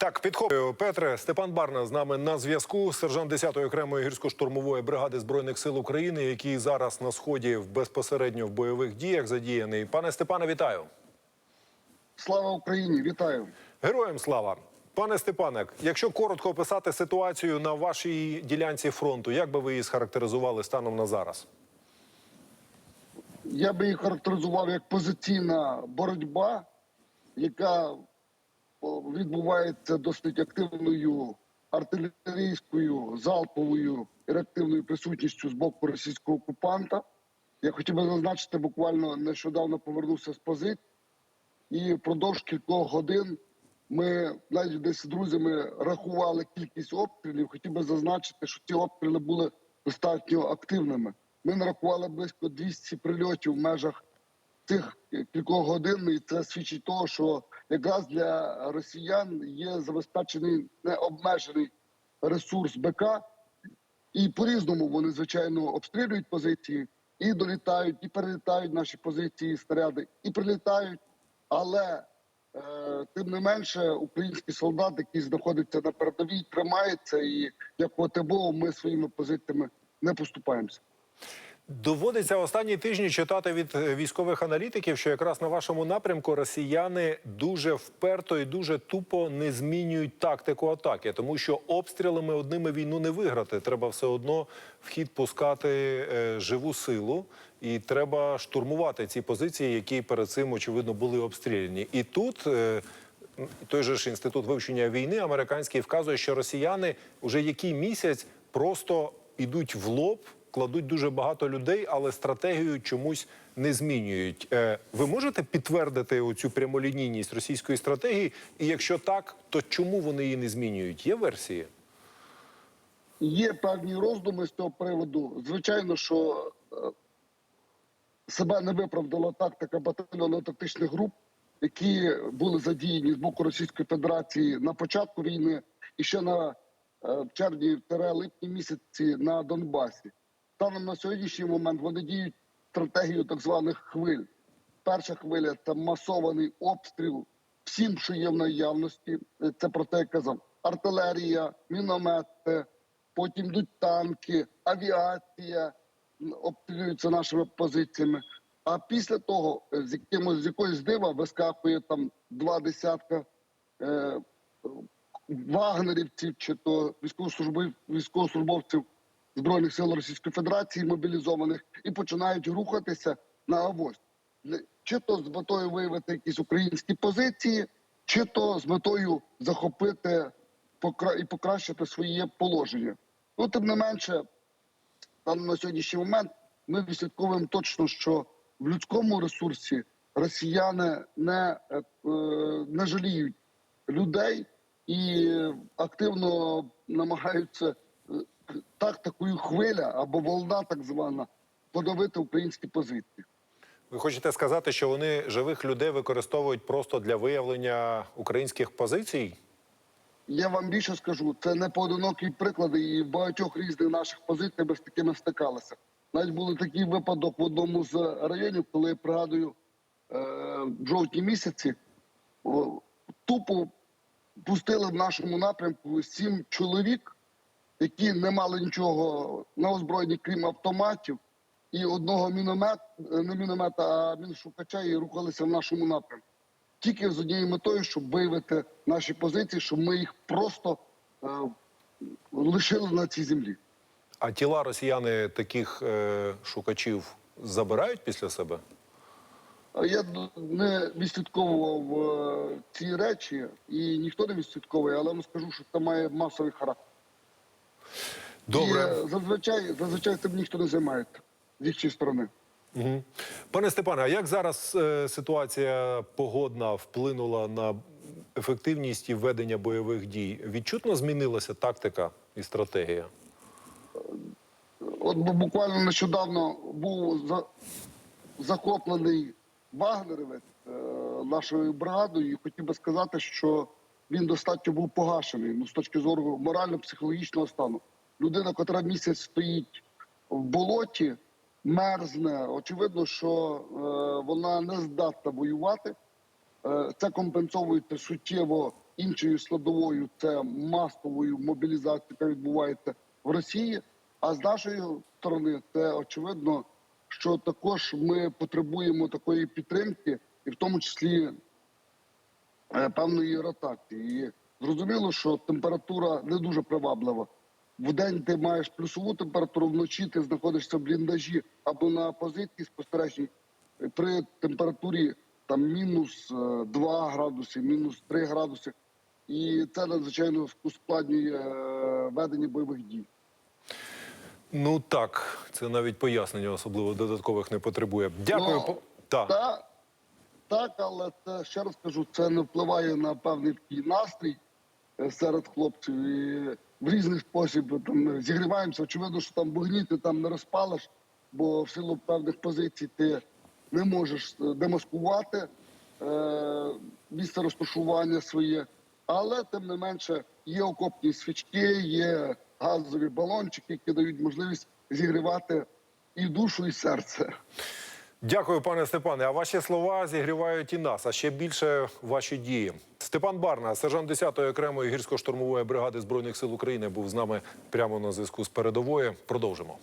Так, підхоплюю Петре Степан Барна з нами на зв'язку. Сержант 10-ї окремої гірсько-штурмової бригади збройних сил України, який зараз на сході в безпосередньо в бойових діях задіяний. Пане Степане, вітаю. Слава Україні! Вітаю! Героям слава. Пане Степане, якщо коротко описати ситуацію на вашій ділянці фронту, як би ви її схарактеризували станом на зараз? Я би її характеризував як позиційна боротьба, яка відбувається досить активною артилерійською, залповою і реактивною присутністю з боку російського окупанта. Я хотів би зазначити, буквально нещодавно повернувся з позиції, і впродовж кількох годин ми навіть десь з друзями рахували кількість обстрілів. Хотів би зазначити, що ці обстріли були достатньо активними. Ми нарахували близько 200 прильотів в межах цих кількох годин, і це свідчить того, що якраз для росіян є забезпечений необмежений ресурс БК, і по-різному вони звичайно обстрілюють позиції і долітають, і перелітають наші позиції, снаряди, і прилітають. Але е, тим не менше, український солдат, який знаходиться на передовій, тримається, і як ОТБО ми своїми позиціями не поступаємося. Доводиться останні тижні читати від е, військових аналітиків, що якраз на вашому напрямку росіяни дуже вперто і дуже тупо не змінюють тактику атаки, тому що обстрілами одними війну не виграти. Треба все одно в хід пускати е, живу силу, і треба штурмувати ці позиції, які перед цим очевидно були обстріляні. І тут. е, той же ж інститут вивчення війни американський вказує, що росіяни вже який місяць просто йдуть в лоб, кладуть дуже багато людей, але стратегію чомусь не змінюють. Е, ви можете підтвердити оцю прямолінійність російської стратегії? І якщо так, то чому вони її не змінюють? Є версії? Є певні роздуми з цього приводу. Звичайно, що е, себе не виправдала тактика батальйонно-тактичних груп, які були задіяні з боку Російської Федерації на початку війни і ще на е, в червні липні місяці на Донбасі. Станом на сьогоднішній момент вони діють стратегію так званих хвиль. Перша хвиля це масований обстріл всім, що є в наявності. Е, Це про те, я казав, артилерія, міномети, потім йдуть танки, авіація обстрілюються нашими позиціями. А після того е, з якимось з якоїсь дива вискакує там два десятка е, вагнерівців чи то військовослужбов- військовослужбовців збройних сил Російської Федерації мобілізованих і починають рухатися на авось. Чи то з метою виявити якісь українські позиції, чи то з метою захопити і покращити своє положення. Ну, тим не менше, там на сьогоднішній момент ми відслідковуємо точно, що в людському ресурсі росіяни не, е, не жаліють людей і активно намагаються е, тактикою хвиля або волна, так звана, подавити українські позиції. Ви хочете сказати, що вони живих людей використовують просто для виявлення українських позицій? Я вам більше скажу, це не поодинокі приклади, і в багатьох різних наших позицій ми з такими стикалися. Навіть були такий випадок в одному з районів, коли я пригадую е, в жовтні місяці, тупо пустили в нашому напрямку сім чоловік, які не мали нічого на озброєнні, крім автоматів, і одного міномет, е, не міномета, а міншукача, і рухалися в нашому напрямку. Тільки з однією метою, щоб виявити наші позиції, щоб ми їх просто е, лишили на цій землі. А тіла росіяни таких е, шукачів забирають після себе? Я не відслідковував е, ці речі, і ніхто не відслідковує, але я вам скажу, що це має масовий характер. Добре. І зазвичай, зазвичай цим ніхто не займається з їхньої сторони. Угу. Пане Степане, а як зараз е, ситуація погодна вплинула на ефективність і ведення бойових дій? Відчутно змінилася тактика і стратегія? От буквально нещодавно був за, захоплений Вагнерівець е, нашою бригадою, і хотів би сказати, що він достатньо був погашений ну, з точки зору морально-психологічного стану. Людина, котра місяць стоїть в болоті, мерзне. Очевидно, що е, вона не здатна воювати. Е, це компенсовується суттєво іншою складовою це масовою мобілізацією, яка відбувається в Росії. А з нашої сторони, це очевидно, що також ми потребуємо такої підтримки, і в тому числі певної ротації. І зрозуміло, що температура не дуже приваблива. Вдень ти маєш плюсову температуру, вночі ти знаходишся в бліндажі або на позиції спостережень при температурі там мінус е, 2 градуси, мінус 3 градуси. І це надзвичайно ускладнює е, ведення бойових дій. Ну так, це навіть пояснення особливо додаткових не потребує. Дякую. Ну, по- та. Та, так, але це ще раз кажу, це не впливає на певний такий настрій е, серед хлопців. І в різний спосіб там зігріваємося. Очевидно, що там вогні ти там не розпалиш, бо в силу певних позицій ти не можеш е, демаскувати е, місце розташування своє. Але тим не менше є окопні свічки, є газові балончики, які дають можливість зігрівати і душу, і серце. Дякую, пане Степане. А ваші слова зігрівають і нас, а ще більше ваші дії. Степан Барна, сержант 10-ї окремої гірсько-штурмової бригади збройних сил України, був з нами прямо на зв'язку з передової. Продовжимо.